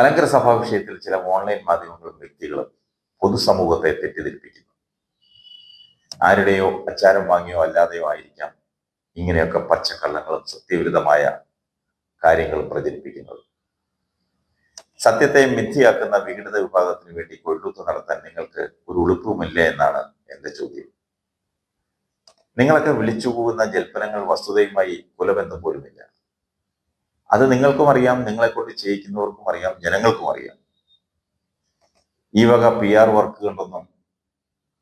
മലങ്കര സഭാ വിഷയത്തിൽ ചില ഓൺലൈൻ മാധ്യമങ്ങളും വ്യക്തികളും പൊതുസമൂഹത്തെ തെറ്റിദ്ധരിപ്പിക്കുന്നു. ആരുടെയോ അച്ചാരം വാങ്ങിയോ അല്ലാതെയോ ആയിരിക്കാം ഇങ്ങനെയൊക്കെ പച്ചക്കള്ളങ്ങളും സത്യവിരുദ്ധമായ കാര്യങ്ങളും പ്രചരിപ്പിക്കുന്നത്. സത്യത്തെ മിഥ്യയാക്കുന്ന വിഘടിത വിഭാഗത്തിന് വേണ്ടി കൊഴുത്തു നടത്താൻ നിങ്ങൾക്ക് ഒരു ഉളുപ്പുമില്ല എന്നാണ് എന്റെ ചോദ്യം. നിങ്ങളൊക്കെ വിളിച്ചു പോകുന്ന ജൽപ്പനങ്ങൾ വസ്തുതയുമായി കുലബന്ധം പോലുമില്ല. അത് നിങ്ങൾക്കും അറിയാം നിങ്ങളെക്കൊണ്ട് ചെയ്യിക്കുന്നവർക്കും അറിയാം ജനങ്ങൾക്കും അറിയാം. ഈ വക പി ആർ വർക്ക് കൊണ്ടൊന്നും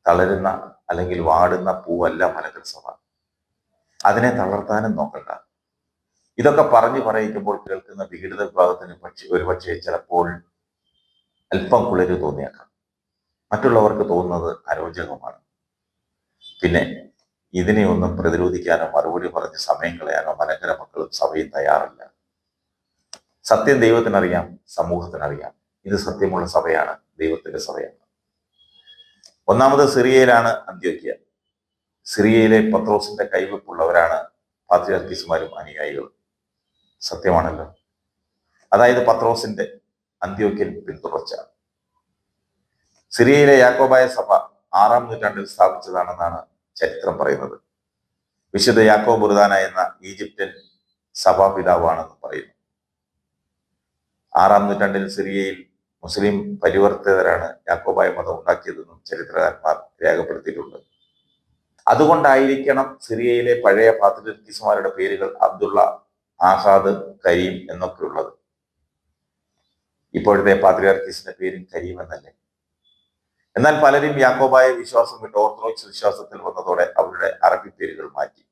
തളരുന്ന അല്ലെങ്കിൽ വാടുന്ന പൂവല്ല മലക്കൽ അതിനെ തളർത്താനും നോക്കണ്ട. ഇതൊക്കെ പറഞ്ഞു പറയിക്കുമ്പോൾ കേൾക്കുന്ന വിഘടിത വിഭാഗത്തിന് പക്ഷി ഒരുപക്ഷെ ചിലപ്പോൾ അല്പം കുളിര് തോന്നിയേക്കാം. മറ്റുള്ളവർക്ക് തോന്നുന്നത് അരോചകമാണ്. പിന്നെ ഇതിനെ ഒന്നും പ്രതിരോധിക്കാനോ മറുപടി പറഞ്ഞ് സമയം കളയാനോ മലങ്കര മക്കളും സഭയും തയ്യാറല്ല. സത്യം ദൈവത്തിനറിയാം സമൂഹത്തിനറിയാം. ഇത് സത്യമുള്ള സഭയാണ് ദൈവത്തിന്റെ സഭയാണ്. ഒന്നാമത് സിറിയയിലാണ് അന്ത്യോക്യ. സിറിയയിലെ പത്രോസിന്റെ കൈവെപ്പുള്ളവരാണ് പാത്രിയാർക്കീസുമാരും അനുയായികളും. സത്യമാണല്ലോ. അതായത് പത്രോസിന്റെ അന്ത്യോക്യൻ പിന്തുടർച്ച. സിറിയയിലെ യാക്കോബായ സഭ ആറാം നൂറ്റാണ്ടിൽ സ്ഥാപിച്ചതാണെന്നാണ് ചരിത്രം പറയുന്നത്. വിശുദ്ധ യാക്കോ ബുർദാന എന്ന ഈജിപ്തൻ സഭാപിതാവാണെന്ന് പറയുന്നു. ആറാം നൂറ്റാണ്ടിൽ സിറിയയിൽ മുസ്ലിം പരിവർത്തിതരാണ് യാക്കോബായ മതം ഉണ്ടാക്കിയതെന്നും ചരിത്രകാരന്മാർ രേഖപ്പെടുത്തിയിട്ടുണ്ട്. അതുകൊണ്ടായിരിക്കണം സിറിയയിലെ പഴയ പാത്രികീസുമാരുടെ പേരുകൾ അബ്ദുള്ള ആഹാദ് കരീം എന്നൊക്കെ ഉള്ളത്. ഇപ്പോഴത്തെ പാത്രിയാർക്കീസിന്റെ പേരും കരീം എന്നല്ലേ? എന്നാൽ പലരും യാക്കോബായ വിശ്വാസം വിട്ട് ഓർത്തഡോക്സ് വിശ്വാസത്തിൽ വന്നതോടെ അവരുടെ അറബി പേരുകൾ മാറ്റി.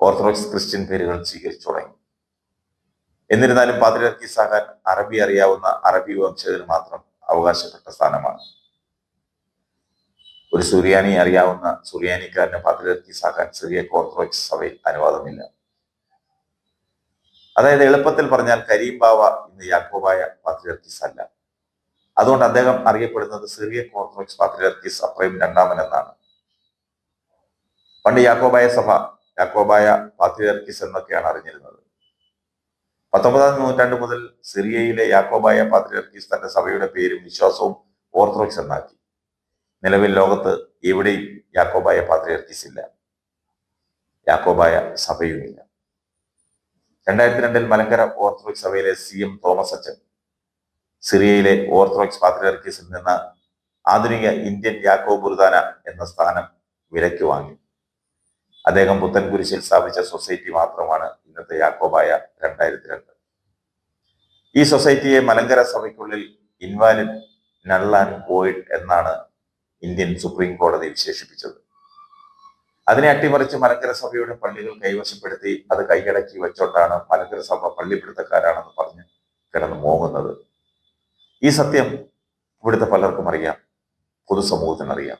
ഓർത്തഡോക്സ് ക്രിസ്ത്യൻ പേരുകൾ സ്വീകരിച്ചു തുടങ്ങി. എന്നിരുന്നാലും പാത്രിയാർക്കീസ് ആകാൻ അറബി അറിയാവുന്ന അറബി വംശജന് മാത്രം അവകാശപ്പെട്ട സ്ഥാനമാണ്. ഒരു സുറിയാനി അറിയാവുന്ന സുറിയാനിക്കാരന് പാത്രിയാർക്കീസ് ആകാൻ സിറിയ ഓർത്തഡോക്സ് സഭയിൽ അനുവാദമില്ല. അതായത് എളുപ്പത്തിൽ പറഞ്ഞാൽ കരീം ബാവ ഇന്ന് യാക്കോബായ പാത്രിയർക്കീസ് അല്ല. അതുകൊണ്ട് അദ്ദേഹം അറിയപ്പെടുന്നത് സിറിയ ഓർത്തഡോക്സ് പാത്രിയർക്കീസ് അപ്രൈം രണ്ടാമൻ എന്നാണ്. പണ്ട് യാക്കോബായ സഭ യാക്കോബായ പാത്രിയർക്കീസ് എന്നൊക്കെയാണ് അറിഞ്ഞിരുന്നത്. പത്തൊമ്പതാം നൂറ്റാണ്ട് മുതൽ സിറിയയിലെ യാക്കോബായ പാത്രിയർക്കീസ് തന്റെ സഭയുടെ പേരും വിശ്വാസവും ഓർത്തഡോക്സ് എന്നാക്കി. നിലവിൽ ലോകത്ത് എവിടെയും യാക്കോബായ പാത്രിയർക്കീസ് ഇല്ല. യാക്കോബായ സഭയുമില്ല. രണ്ടായിരത്തി രണ്ടിൽ മലങ്കര ഓർത്തഡോക്സ് സഭയിലെ സി എം തോമസ് അച്ചൻ സിറിയയിലെ ഓർത്തഡോക്സ് പാത്രിയർക്കീസിൽ നിന്ന് ആധുനിക ഇന്ത്യൻ യാക്കോ ബുർദാന എന്ന സ്ഥാനം വിലയ്ക്ക് വാങ്ങി. അദ്ദേഹം പുത്തൻകുരിശിൽ സ്ഥാപിച്ച സൊസൈറ്റി മാത്രമാണ് ഇന്നത്തെ യാക്കോബായ രണ്ടായിരത്തി രണ്ട് ഈ സൊസൈറ്റിയെ മലങ്കര സഭയ്ക്കുള്ളിൽ ഇൻവാലിഡ് നൾ ആൻഡ് എന്നാണ് ഇന്ത്യൻ സുപ്രീം കോടതി വിശേഷിപ്പിച്ചത്. അതിനെ അട്ടിമറിച്ച് മലങ്കര സഭയുടെ പള്ളികൾ കൈവശപ്പെടുത്തി അത് കൈയടക്കി വെച്ചോണ്ടാണ് മലങ്കര സഭ പള്ളിപ്പിടുത്തക്കാരാണെന്ന് പറഞ്ഞ് കിടന്നു മോങ്ങുന്നത്. ഈ സത്യം ഇവിടുത്തെ പലർക്കും അറിയാം. പൊതുസമൂഹത്തിന് അറിയാം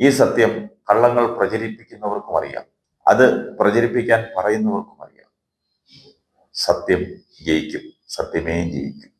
ഈ സത്യം കള്ളങ്ങൾ പ്രചരിപ്പിക്കുന്നവർക്കും അറിയാം. അത് പ്രചരിപ്പിക്കാൻ പറയുന്നവർക്കും അറിയാം. സത്യം ജയിക്കും. സത്യമേ ജയിക്കും.